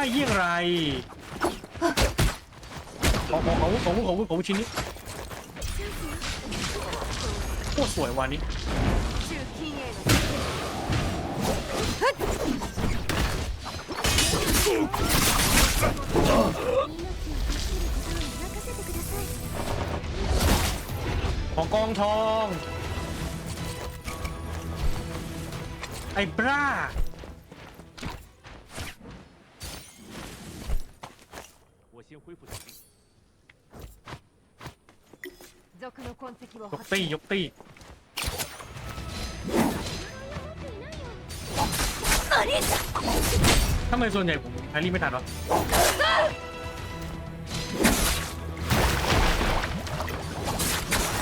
ได้เยี่ยงไรขอขอขอขอของของของชิ้นนี้โคตรสวยวันนี้ของกองทอง ไอ้บ้า 先恢复体力。族の痕跡を ยก 発 ตี้ยกตี้ทำไมส่วนใหญ่ผมแฮร์รี่ไม่ทันวะ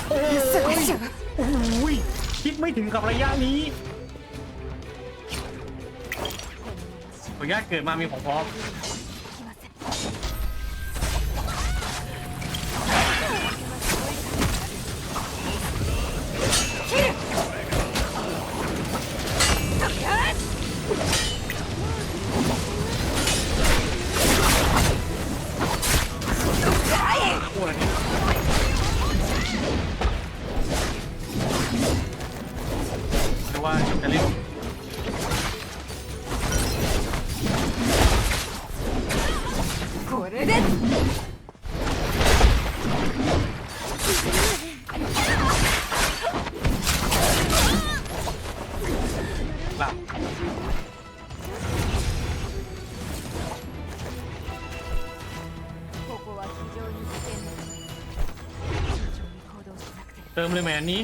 โอ้ยโอ้ยคิดไม่ถึงกับระยะนี้ขออนุญาตเกิดมามีของพร้อม เติมเลยแมอันนี้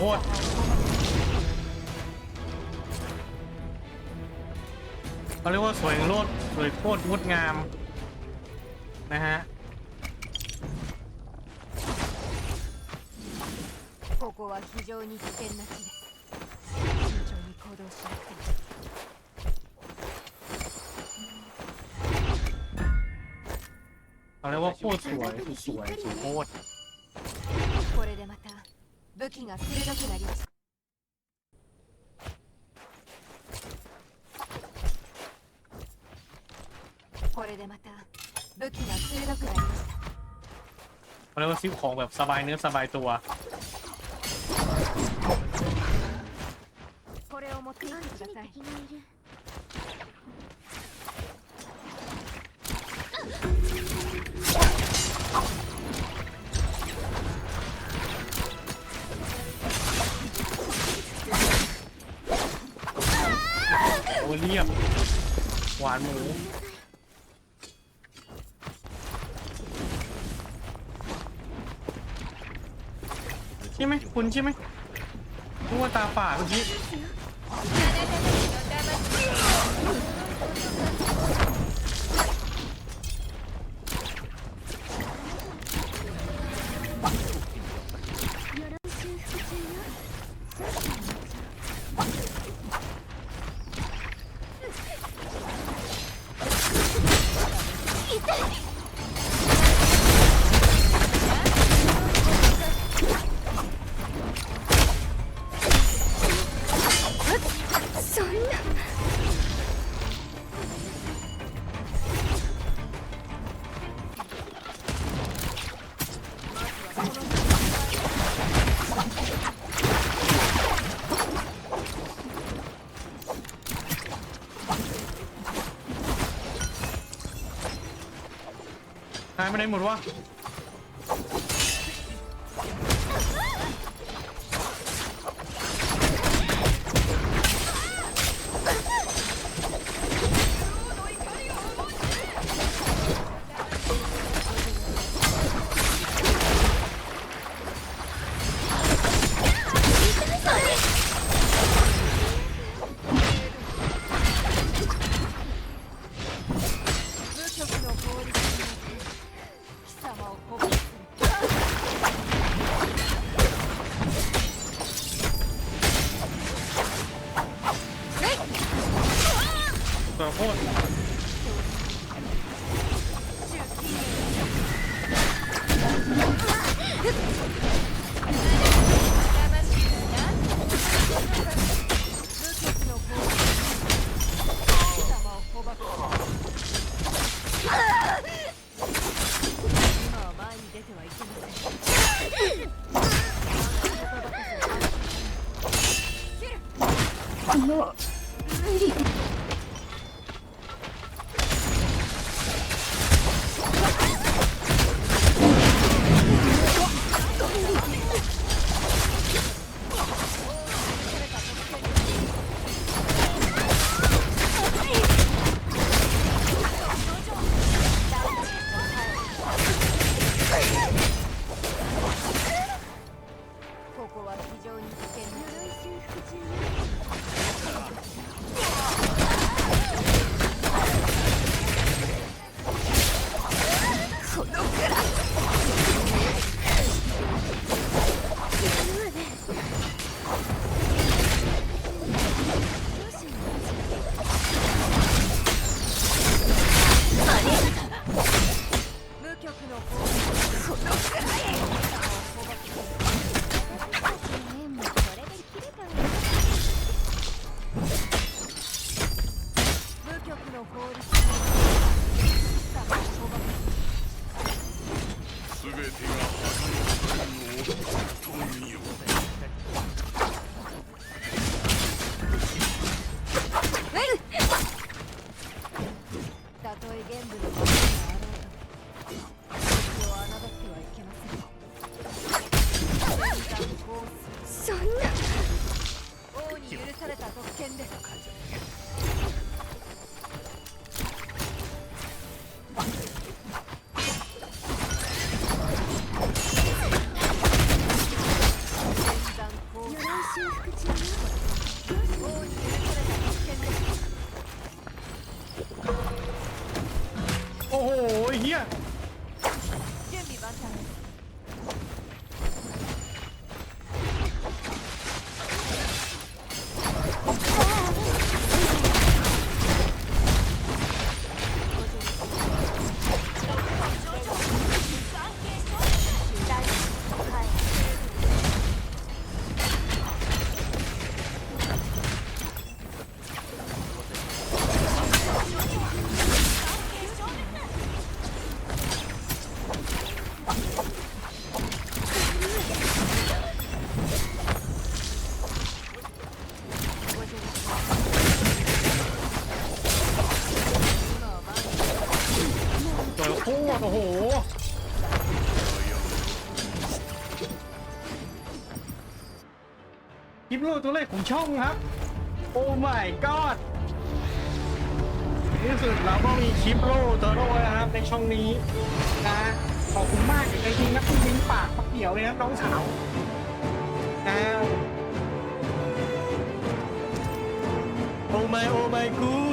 คตรเขาเรียกว่าสวยโลดสวยโคตรงดงาม นะฮะ ここは非常に危険な地です慎重に行動しなくては เขาเรียกว่าโคตรสวยสุดสวยสวยโคตร これでまた 武器が鋭くなりましたこれでまた武器が鋭くなりました เขาเรียกว่าซิ้วของแบบสบายเนื้อสบายตัว これを持っていってください ยเรียบ หวานหมูใช่ไหมคุณใช่ไหมวัวตาป่าเมื่อกี้ ไปไหนหมดวะ ตั そん。な王に許された特権です ไโห คลิปรูปตัวเลขของช่องครับ โอ้ my god ที่สุดเราก็มีชิปโลตัวโลนะครับในช่องนี้นะขอบคุณมากจริงๆนะคุณมิ้งปากปักเดี่ยวเลยนะน้องสาวนะโอ้ my อ้ my god